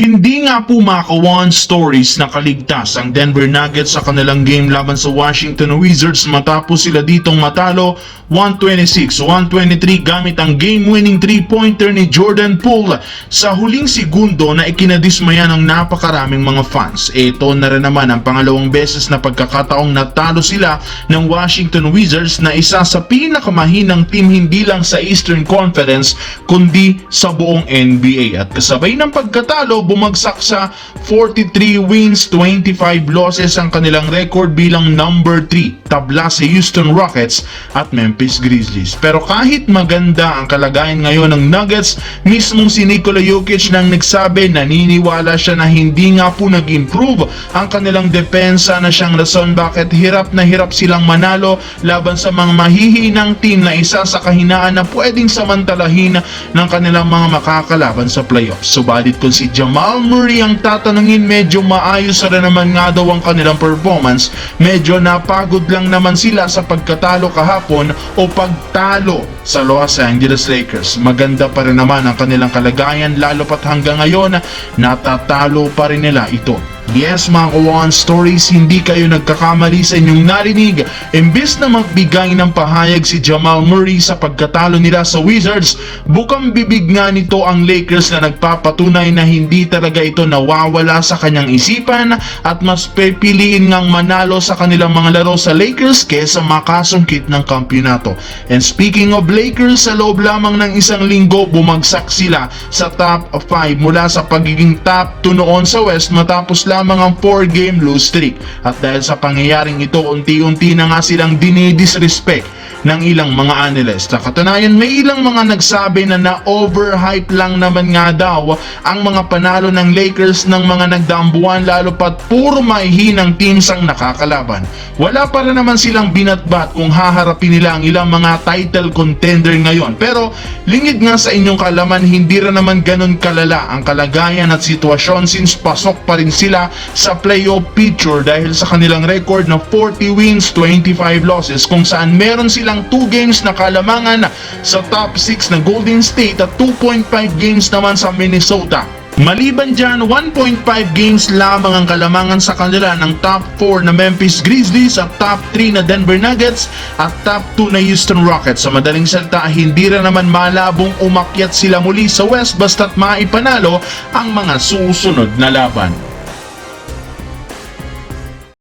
Hindi nga po makawan stories na kaligtas ang Denver Nuggets sa kanilang game laban sa Washington Wizards matapos sila ditong matalo 126-123 gamit ang game-winning 3-pointer ni Jordan Poole sa huling segundo na ikinadismaya ng napakaraming mga fans. Ito na rin naman ang pangalawang beses na pagkakataong natalo sila ng Washington Wizards na isa sa pinakamahinang team hindi lang sa Eastern Conference kundi sa buong NBA. At kasabay ng pagkatalo, bumagsak sa 43 wins, 25 losses ang kanilang record bilang number 3, tabla sa Houston Rockets at Memphis Grizzlies. Pero kahit maganda ang kalagayan ngayon ng Nuggets, mismong si Nikola Jokic nang nagsabi naniniwala siya na hindi nga po nag-improve ang kanilang depensa na siyang rason bakit hirap na hirap silang manalo laban sa mga mahihinang team na isa sa kahinaan na pwedeng samantalahin ng kanilang mga makakalaban sa playoffs. Subalit kung si Jamal Murray ang tatanungin, medyo maayos na naman nga daw ang kanilang performance. Medyo napagod lang naman sila sa pagkatalo kahapon o pagtalo sa Los Angeles Lakers. Maganda pa rin naman ang kanilang kalagayan lalo pat hanggang ngayon natatalo pa rin nila ito. Yes mga kawan stories, hindi kayo nagkakamali sa inyong narinig. Imbis na magbigay ng pahayag si Jamal Murray sa pagkatalo nila sa Wizards, bukang bibig nga nito ang Lakers na nagpapatunay na hindi talaga ito nawawala sa kanyang isipan at mas pepiliin ngang manalo sa kanilang mga laro sa Lakers kesa makasungkit ng kampyonato. And speaking of Lakers, sa loob lamang ng isang linggo, bumagsak sila sa top 5 mula sa pagiging top 2 noon sa West matapos lamang ang 4-game lose streak. At dahil sa pangyayaring ito, unti-unti na nga silang dinidisrespect ng ilang mga analyst. Sa katunayan, may ilang mga nagsabi na na-overhype lang naman nga daw ang mga panalo ng Lakers ng mga nagdaambuan lalo pat puro maihinang teams ang nakakalaban. Wala pa rin naman silang binatbat kung haharapin nila ang ilang mga title contender ngayon. Pero lingid nga sa inyong kalaman, hindi rin naman ganun kalala ang kalagayan at sitwasyon since pasok pa rin sila sa playoff picture dahil sa kanilang record na 40 wins, 25 losses kung saan meron silang 2 games na kalamangan sa top 6 na Golden State at 2.5 games naman sa Minnesota. Maliban dyan, 1.5 games lamang ang kalamangan sa kanila ng top 4 na Memphis Grizzlies at top 3 na Denver Nuggets at top 2 na Houston Rockets. Sa madaling salita, hindi rin naman malabong umakyat sila muli sa West basta't maipanalo ang mga susunod na laban.